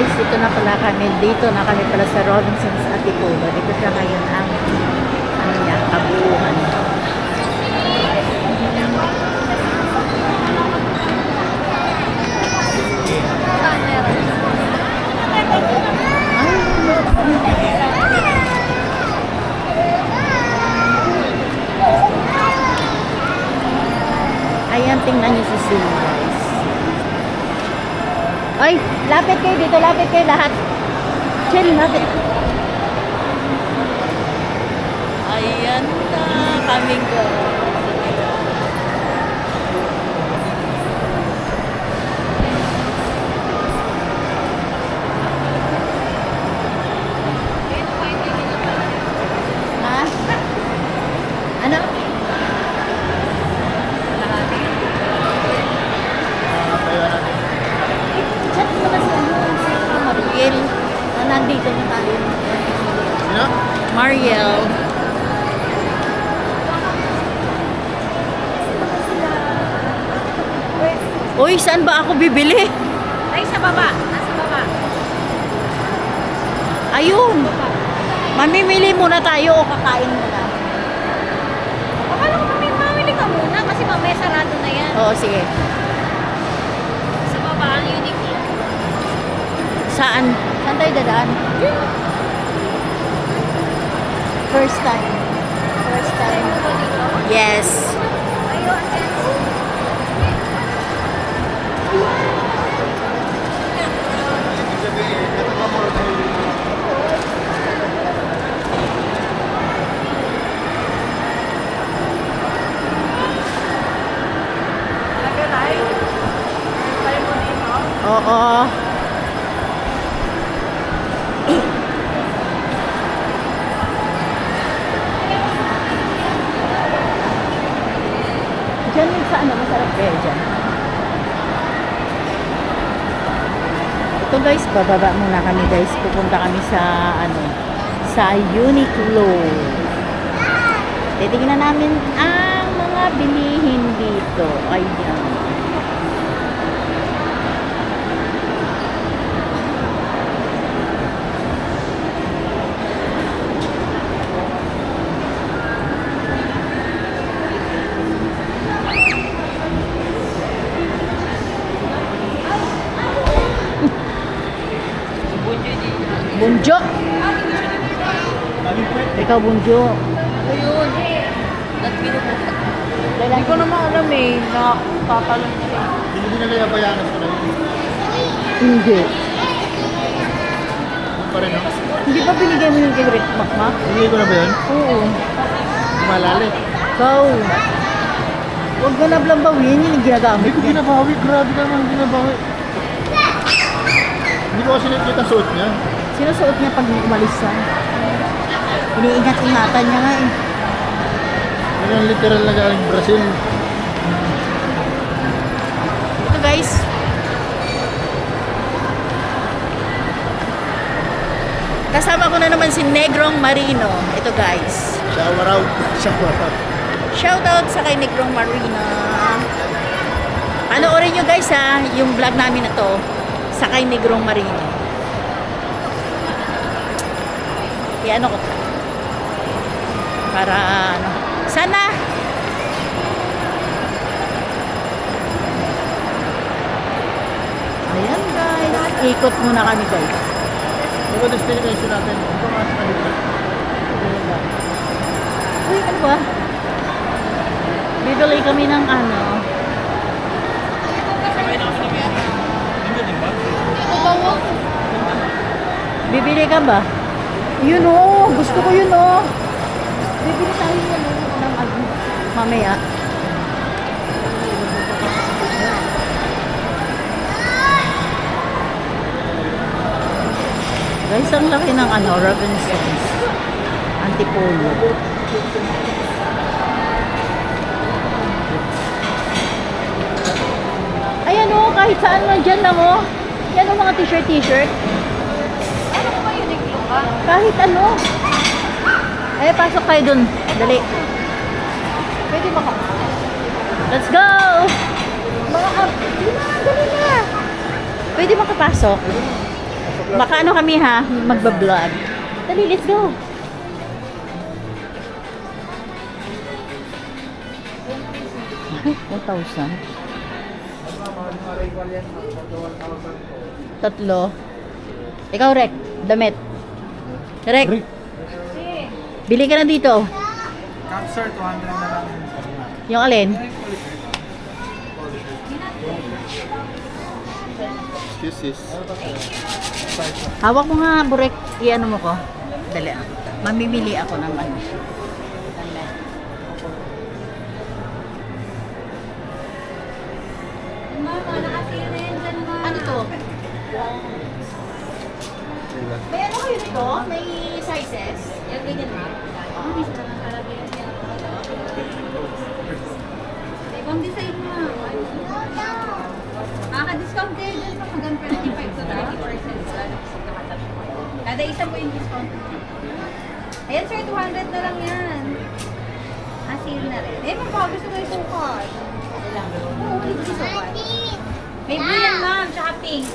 guys, dito na pala kami. Dito na kami pala sa Robinson's Atipulo. Dito siya ngayon ang ano niya, kabuuan. Ayan, tingnan niyo si Sil, guys. Ay, lapit kayo dito, lapit kayo lahat. Chill, lapit. Ayan na, kaming go. Ha? Ano? Chat mo na si ano, si Mariel. Na nandito na tayo. Sino? Mariel. Uy, saan ba ako bibili? Ay, sa baba. Nasa baba. Ayun. Mamimili muna tayo o kakain muna. Akala ko may mamili ka muna kasi mamaya sarado na yan. Oo, sige. Sa baba ang unique. Saan? Saan tayo dadaan? First time. First time. Yes. Oo. Sa ano, masarap kaya dyan. Ito guys, bababa muna kami guys. Pupunta kami sa ano, sa Uniqlo. Titingnan namin ang mga bilihin dito. Ayan. Bunjo. Ikaw bunjo. Ayun. At pinupunta. Hindi ko naman alam eh. Nakakatalon siya. Hindi din nila yabayanan yun. Hindi. Yun pa rin, no? Hindi ba binigay mo yung kay Rick Makmak? Hindi ko na ba yun? Oo. Malali. Ikaw. Huwag mo na blambawin yun yung ginagamit Hindi ko niya. binabawi. Grabe ka naman binabawi. Hindi ko kasi nakikita suot niya. Sinusuot niya pag umalis siya. Iniingat-ingatan niya nga eh. Yan ang literal na galing Brazil. Ito guys. Kasama ko na naman si Negrong Marino. Ito guys. Shower out. Shower out. Shoutout sa kay Negrong Marino. Panoorin nyo guys ha, yung vlog namin na to sa kay Negrong Marino. I-ano ko. Para ano. Sana Ayan guys. Ikot muna kami guys. Ano ba destination natin? Ito nga sa kanila. Uy, ano ba? Bibili kami ng ano. Bibili ka ba? Yun o, gusto ko yun o. Bibili tayo yun o, ng ano, mamaya. Guys, ang laki ng ano, Robinsons. Antipolo. Ayan o, kahit saan man dyan lang o. Yan o mga t-shirt, t-shirt. Kahit ano. Eh, pasok tayo dun. Dali. Pwede ba ka? Let's go! Mga, ah, di na, dali na. Pwede makapasok. Baka ano kami ha, magbablog. Dali, let's go. Ay, 1,000. Tatlo. Ikaw, Rek. Damit. Rek. Bili ka na dito. Cap sir, 200 na lang. Yung alin? Excuses. Hawak mo nga, Burek. I-ano mo ko. Dali. Mamimili ako naman. Mama, nakasira na yan dyan, ma. Ano to? May ano kayo nito? May sizes? Yan, ganyan. Ah, niya. Ibang design, ma. Makaka-discount kayo dyan from hanggang 25 to 30%. Lalo kasi nakatatlo. Kada isa po yung discount. Ayan, sir, 200 na lang yan. Ah, sale na rin. Eh, mapa, gusto ko yung sukal. Oo, gusto ko sukal. May blue yan, ma'am, tsaka pink.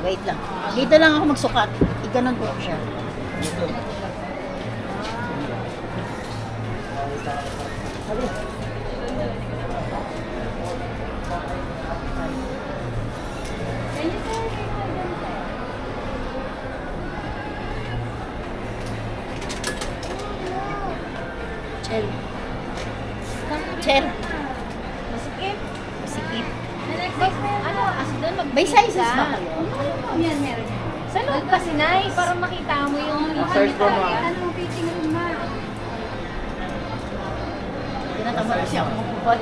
Wait lang. Dito lang ako magsukat. Iganon ko siya. Chel. Chel. Masikip. Sikip. Ano, as doon mag May sizes ba kayo? Yan, meron. Loob kasi nice. Para makita mo yung Search ko, ma'am. Ano, fitting room ma. Tinatamad siya ako magpupod.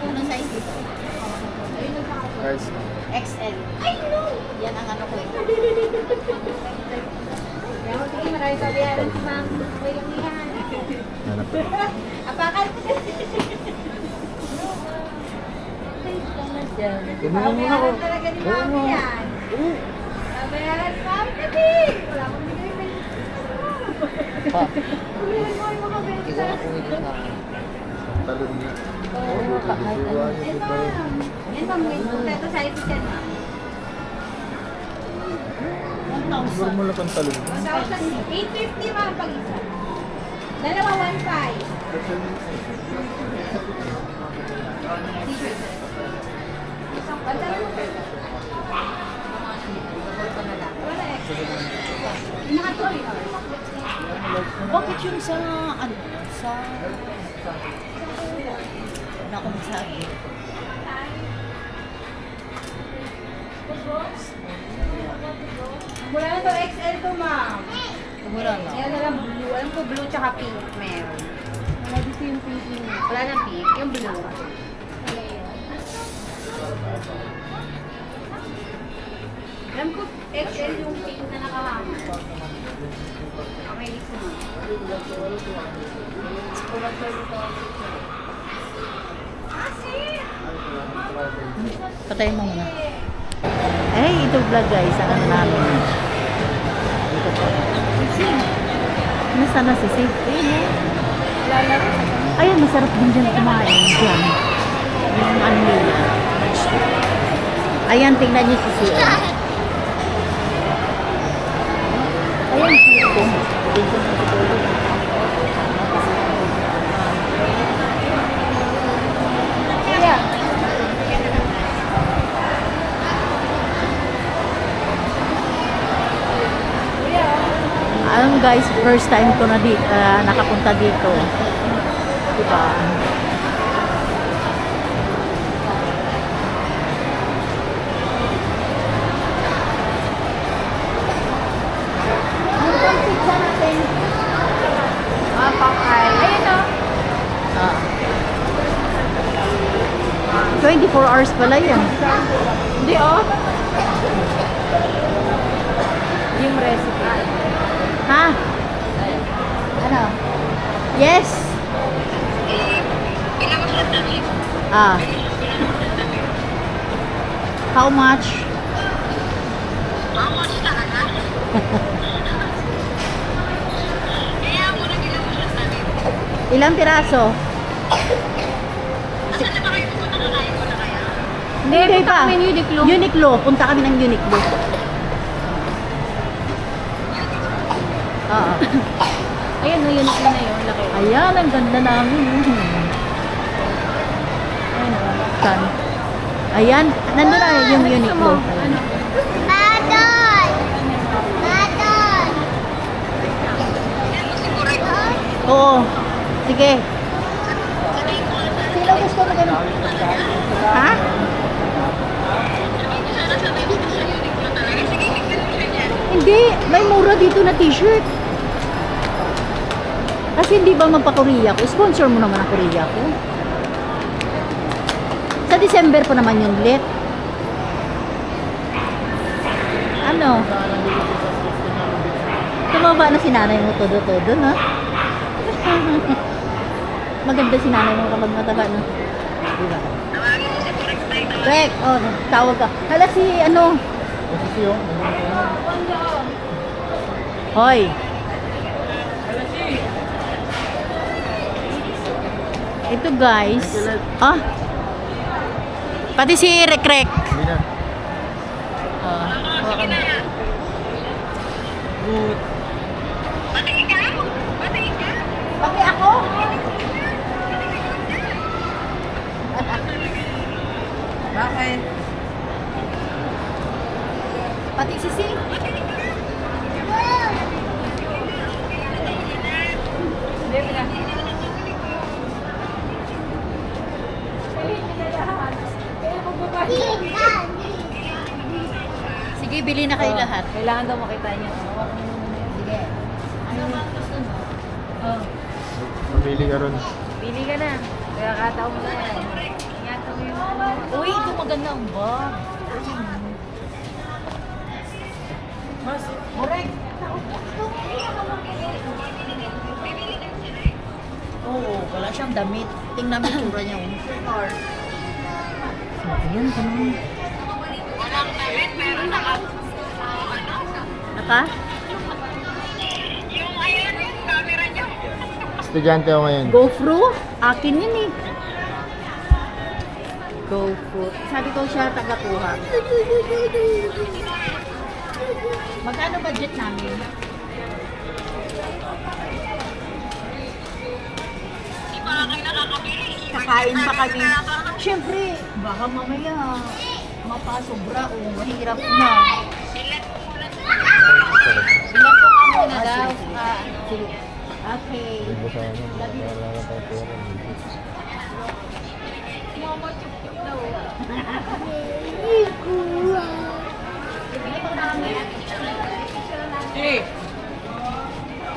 Anong size dito? Guys, XL. Ay, no! Yan ang ano ko eh. Sige, marami pa bayaran si ma'am. May lumihan. Apakal ko Babayaran talaga ni mami yan. Si mami kasi. Wala akong bigay na Pa. Kulihan mo yung mga benta. talon niya. Yan ma'am. Yan ma'am, may kompleto sa ito yan ma'am. Siguro mo lang pang talon. 1,850 ma'am pag isa. Dalawa 1,500. Pantala mo. Wala extra. Yung Naka 2 hours. Bakit yung sa ano? Sa... Wala akong masabi. Wala na to XL to ma'am. Wala na. Ayan na lang blue. Alam ko blue tsaka pink meron. Wala dito yung pink. Wala na pink. Yung blue. Alam ko XL yung pink na nakahangin. Okay, dito mo. Patayin mo muna. Eh, ito vlog guys. Ano namin. Dito po. Nasaan na si Sid? Ayun, masarap din dyan kumain. Dyan. Yung ano nila. Ayan, tingnan niyo si Alam guys, first time ko na di, ah, nakapunta dito. Diba? Ano bang pizza natin? Ah, pakal. Ayun o. Ah. 24 hours pala yan. Hindi oh. Yung recipe. Ha? Ano? Yes. Ah. How much? Ilang piraso? Hindi, punta kami ng Uniqlo. Uniqlo. Punta kami ng Uniqlo. Oo. Ayun, no, Uniqlo na yun. Laki. Ayan, ang ganda namin. Ayun, saan? Ayan, nandun na yung Ano gusto Uniqlo. mo? Ano? Oo. Sige. Sino gusto mo ganun? Ha? Hindi, may mura dito na t-shirt. Kasi hindi ba magpa-Korea ko? Sponsor mo naman ang Korea ko. Sa December pa naman yung lit. Ano? Tumaba na si nanay mo todo-todo, no? Maganda si nanay mo kapag mataba, no? Diba? Rek, oh, tawag ka. Hala si, ano, Kasi siyo. Hoy. Ito guys. Ah. Pati si Rek Rek. Hindi na. Ah, hawakan mo. Good. Pati ako? Bakit? Pati si Si. Sige, bili na kayo lahat. Kailangan daw makita niya. Sige. Ano ba ang gusto mo? Oh. Mamili ka ron. Pili ka na. Kaya kataon mo na yan. Ingatan mo yung ano. Uy, ito maganda ang bag. Mas, correct. Oo, wala siyang damit. Tingnan mo yung tura niya. oh. Ayan, ganun. Walang damit, pero naka... Naka? Estudyante ako ngayon. Go through? Akin yun eh. Go through. Sabi ko siya taga-kuha. Magkano budget namin? Kakain pa kami. Siyempre, baka mamaya mapasobra o mahirap na. Ilan po nga muna Ah, daw. Ah, sige. Okay. Ano, tayo pera. Momo chup-chup daw. Eh.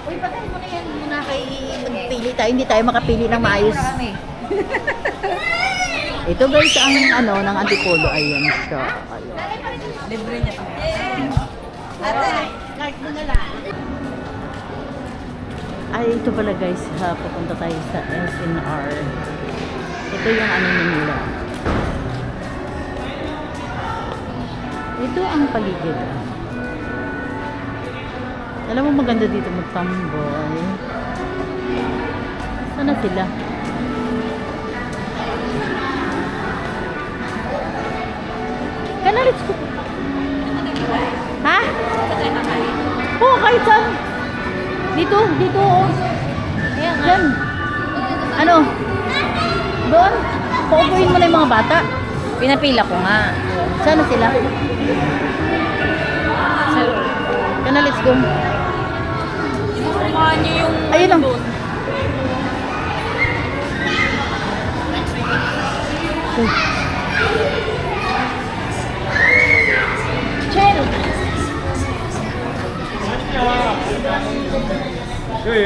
Uy, patay mo na yan muna kay magpili tayo. Hindi tayo makapili ng maayos. Kami. Ito guys, ang ano, ng antipolo. Ayan siya. Ayan. Libre niya to. Ate, card mo na lang. Ay, ito pala guys, ha, pupunta tayo sa SNR. Ito yung ano nila. Ito ang paligid. Alam mo maganda dito magtambay. Sana sila? Kanalit ko. Ha? Oo, kahit saan. Dito, dito. Oh. Diyan. Ano? Doon? Paupuin mo na yung mga bata. Pinapila ko nga. Sana sila? Kana, let's go. Niyo yung Ayun lang. Chel! Correct.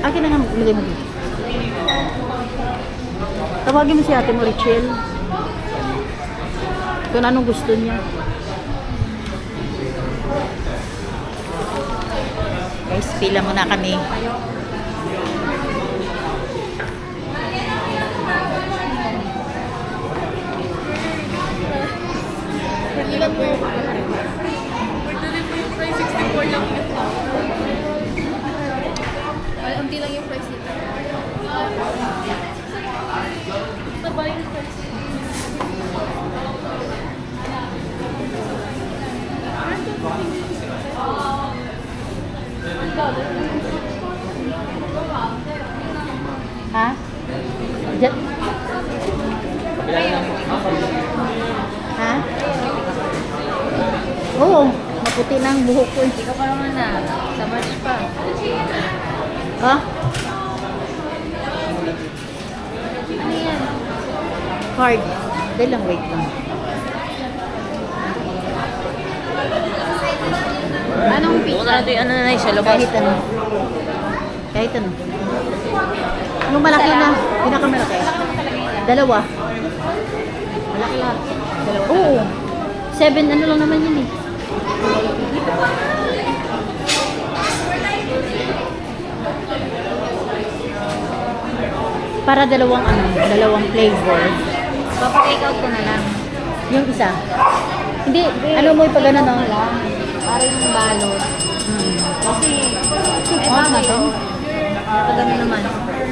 Akin na nga maglagay mo. Tawagin mo si ate mo, Richel. Kung anong gusto niya. Guys, pila muna kami. Dagdagan mo. Order rin po yung price, 64 lang yun. Ay, unti lang yung price nito. Sabay yung price. Ha? Diyan. Ha? Oo, maputi na ang buhok ko. eh. Hindi ka pa naman na. Sa March pa. Ha? Ano yan? Hard. Dahil lang, wait lang. Anong pizza? ano na siya, Kahit ano. Kahit ano. Anong malaki na? Pinakamalaki? Dalawa. Malaki lahat. Dalawa. Oo. Seven, ano lang naman yun eh. Para dalawang ano, dalawang flavor. Papa-take out ko na lang. Yung isa. Hindi, ano mo ipag ano no? Para yung balot. Hmm. Kasi, eh Ah, bagay natin? oh. Pag ano naman.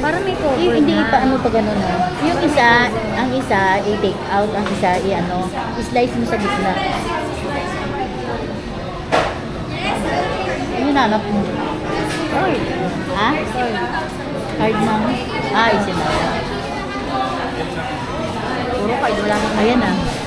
Para may cover Yung, hindi na. pa ano pag ano na. Yung isa, ang isa i-take out, ang isa i-ano, i-slice mo sa gitna. Ano nanap mo? Hard. Ha? Hard. Hard mom? Ah, isin na. Puro card. Wala nang Ayan ah.